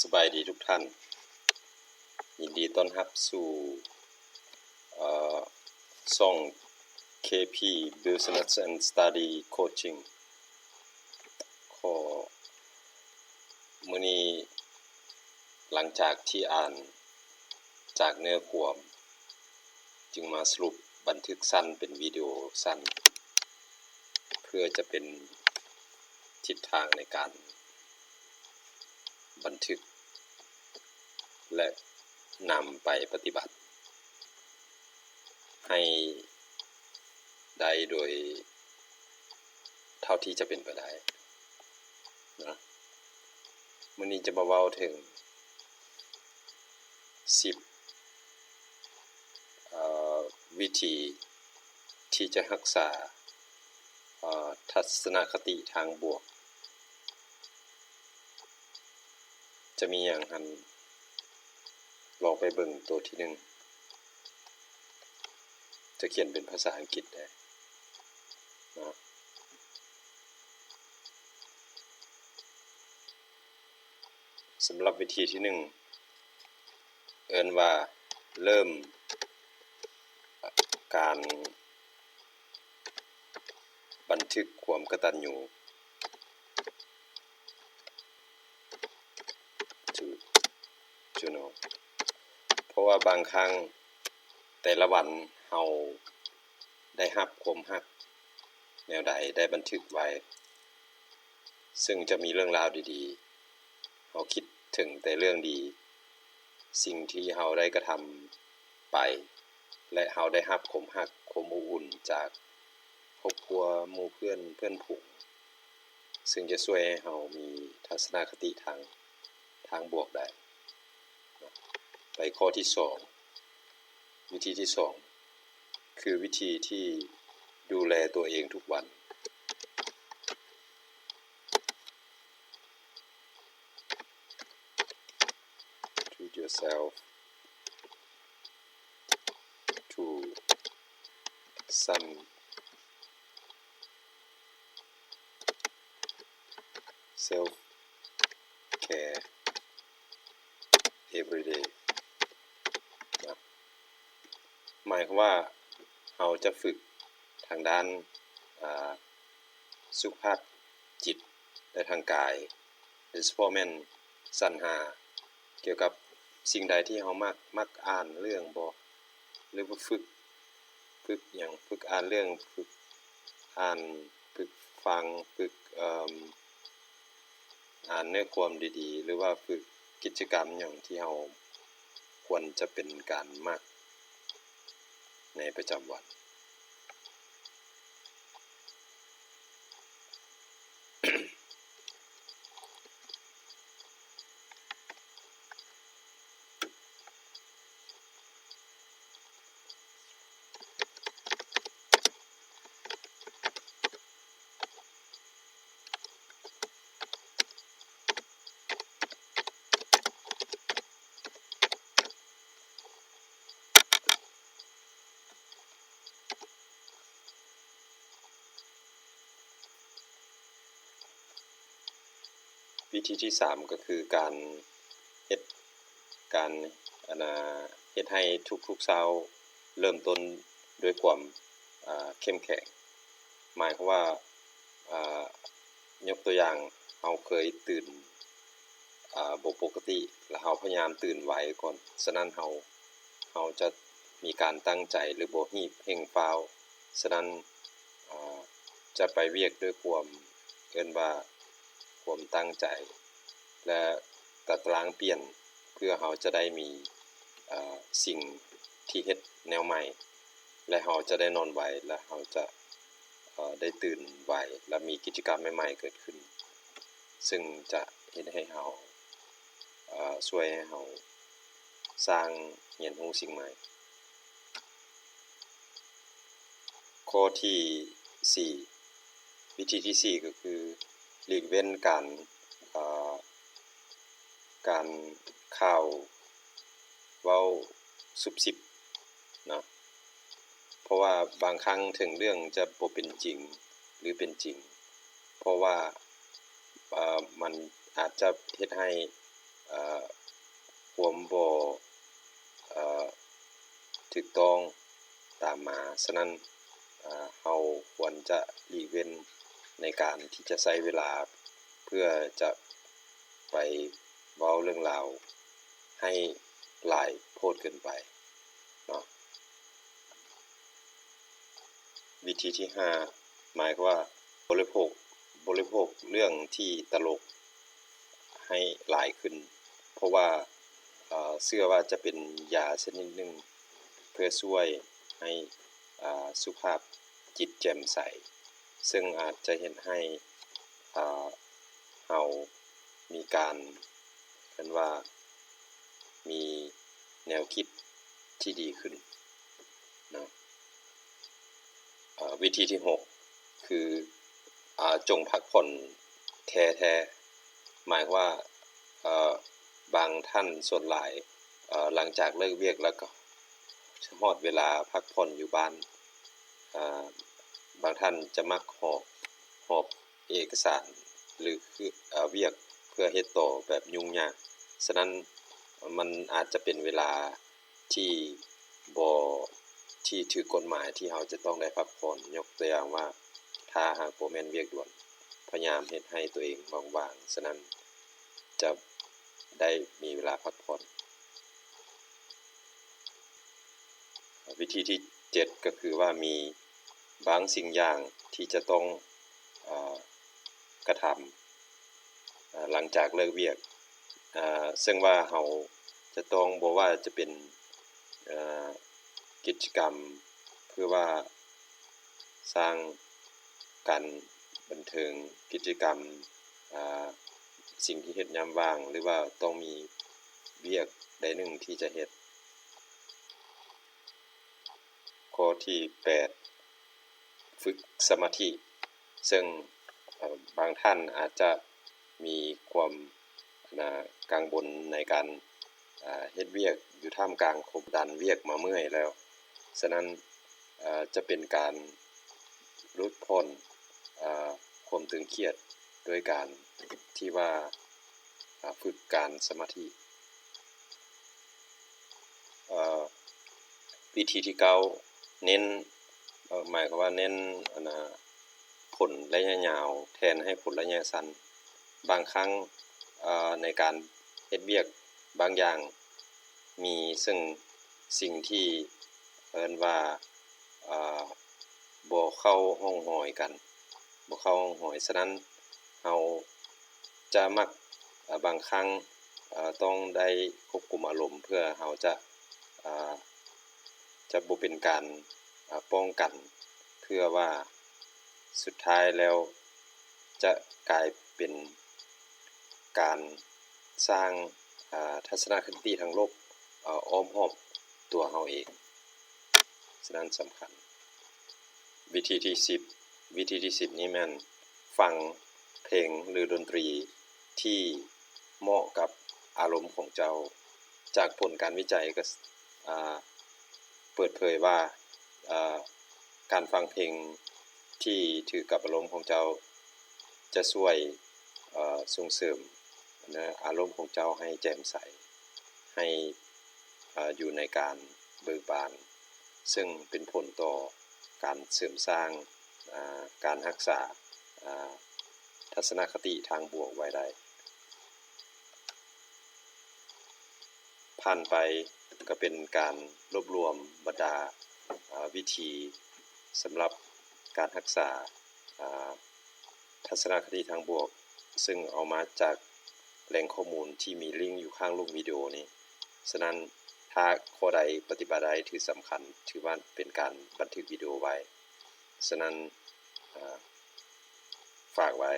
สบายดีทุกท่าน ยินดีต้อนรับสู่ช่อง KP Business and Study Coaching ขอมื้อนี้หลังจากที่อ่านจากเนื้อความจึงมาสรุปบันทึกสั้นเป็นวิดีโอสั้น เพื่อจะเป็นทิศทางในการ บันทึก และนำไปปฏิบัติ ให้ได้โดยเท่าที่จะเป็นไปได้นะมื้อนี้จะมาเว้าถึง 10 วิธีที่จะรักษาทัศนคติทางบวก จะมีอย่างหันลองไปเบิ่งตัวที่หนึ่ง จะเขียนเป็นภาษาอังกฤษได้นะสำหรับวิธีที่หนึ่ง เอิ้นว่าเริ่มการบันทึกความกระตัญญู to to know เพ ราะว่าบางครั้งแต่ละวันเฮาได้รับคมรัก แนวใดได้บันทึกไว้ ซึ่งจะมีเรื่องราวดีๆเฮาคิดถึงแต่เรื่องดี สิ่งที่เฮาได้กระทำไป และเฮาได้รับคมรักคมอุ่นจากครอบครัวหมู่เพื่อนเพื่อนฝูงซึ่งจะช่วยให้เฮามีทัศนคติทางทางบวกได้ ข้อที่2วิธีที่2คือวิธีที่ดูแลตัวเองทุกวัน treat yourself to some self care every day นะหมายความว่าเราจะฝึกทางด้านสุขภาพจิตและทางกายโดยเฉพาะแมนสรรหา เกี่ยวกับสิ่งใดที่เรามักมักอ่านเรื่องบ่หรือว่าฝึกฝึกหยังฝึกอ่านเรื่องฝึกอ่านฝึกฟังฝึกอ่านเนื้อความดีๆ หรือว่าฝึกกิจกรรมหยังที่เราควรจะเป็นการมัก ในประจำวัน ธีที่3ก็คือการเฮ็ดการอันเฮ็ดให้ทุกๆเช้าเริ่มต้นด้วยความเข้มแข็งหมายความว่ายกตัวอย่างเราเคยตื่นบปกติแล้วเราพยายามตื่นไวก่อนฉะนั้นเราเราจะมีการตั้งใจหรือบ่รีบเร่งฟ้าวฉะนั้นจะไปเวียกด้วยความเอิ้นว่า ความตั้งใจ และตัดตารางเปลี่ยนเพื่อเราจะได้มีสิ่งที่เฮ็ดแนวใหม่ และเราจะได้นอนไวและเราจะได้ตื่นไวและมีกิจกรรมใหม่ๆเกิดขึ้น ซึ่งจะเฮ็ดให้เราช่วยให้เราสร้างเรียนรู้สิ่งใหม่ ข้อที่ 4 วิธีที่ 4 ก็คือ หลีกเว้นการการข่าวเว้าซุบซิบเนาะเพราะว่าบางครั้งถึงเรื่องจะบ่เป็นจริงหรือเป็นจริง เพราะว่ามันอาจจะเฮ็ดให้ความบ่ถูกต้องตามมา ฉะนั้นเอ่อเราควรจะหลีกเว้น ในการที่จะใช้เวลาเพื่อจะไปเว้าเรื่องราวให้หลายโพดเกินไปเนาะวิธีที่ 5 หมายว่าบริโภคบริโภคเรื่องที่ตลกให้หลายขึ้น เพราะว่าเชื่อว่าจะเป็นยาชนิดหนึ่งเพื่อช่วยให้สุขภาพจิตแจ่มใส ซึ่งอาจจะเฮ็ดให้อ่าเรามีการเรียนว่ามีแนวคิดที่ดีขึ้นนะวิธีที่ 6 คืออจงพักผ่อนแท้ๆหมายว่าบางท่านส่วนหลายหลังจากเลิกเวียกแล้วก็ฮอดเวลาพักผ่อนอยู่บ้าน บางท่านจะมักหอบหอบเอกสารหรือคือเอ่อเวียกเพื่อเฮ็ดต่อแบบยุ่งยากฉะนั้นมันอาจจะเป็นเวลาที่บ่ที่ถูกกฎหมายที่เราจะต้องได้พักผ่อนยกตัวอย่างว่าถ้าหากบ่แม่นเวียกด่วนพยายามเฮ็ดให้ตัวเองว่างๆฉะนั้นจะได้มีเวลาพักผ่อนวิธีที่ 7 ก็คือว่ามี บางสิ่งอย่างที่จะต้องอกระทำหลังจากเลิกเวียกซึ่งว่าเราจะต้องบ่ว่าจะเป็นกิจกรรมเพื่อว่าสร้างการบันเทิงกิจกรรมสิ่งที่เฮ็ดยามว่าง หรือว่าต้องมีเวียกใดหนึ่งที่จะเฮ็ดข้อที่ 8 ฝึกสมาธิ ซึ่งบางท่านอาจจะมีความน่ากังวลในการเฮ็ดเวียกอยู่ท่ามกลางกดดันเวียกมาเมื่อยแล้ว ฉะนั้นจะเป็นการลดผ่อนความตึงเครียดโดยการที่ว่าฝึกการสมาธิวิธีที่9เน้น หมายความว่าเน้นนะผลระยะยาวแทนให้ผลระยะสั้น บางครั้งในการเฮ็ดเวียกบางอย่างมีซึ่งสิ่งที่เอิ้นว่าบ่เข้าห้องหอยกันบ่เข้าห้องหอยฉะนั้นเราจะมักบางครั้งต้องได้ควบคุมอารมณ์เพื่อเราจะจะบ่เป็นการ ป้องกัน เพื่อว่าสุดท้ายแล้วจะกลายเป็นการสร้างทัศนคติทางลบอ้อมรอบตัวเราเองฉะนั้นสำคัญ วิธีที่ 10 วิธีที่ 10 นี้ม่นฟังเพลงหรือดนตรีที่เหมาะกับอารมณ์ของเจ้า จากผลการวิจัยก็เปิดเผยว่า การฟังเพลงที่ถือกับอารมณ์ของเจ้าจะช่วยส่งเสริมนะอารมณ์ของเจ้าให้แจ่มใส ให้อ่าอยู่ในการเบิกบาน ซึ่งเป็นผลต่อการเสริมสร้างการรักษาทัศนคติทางบวกไว้ได้ ผ่านไปก็เป็นการรวบรวมบรรดา วิธีสำหรับการรักษาทัศนคติทางบวก ซึ่งเอามาจากแหล่งข้อมูลที่มีลิงก์อยู่ข้างรูปวิดีโอนี้ ฉะนั้นถ้าข้อใดปฏิบัติใดถือสำคัญถือว่าเป็นการบันทึกวิดีโอไว้ ฉะนั้นฝากไว้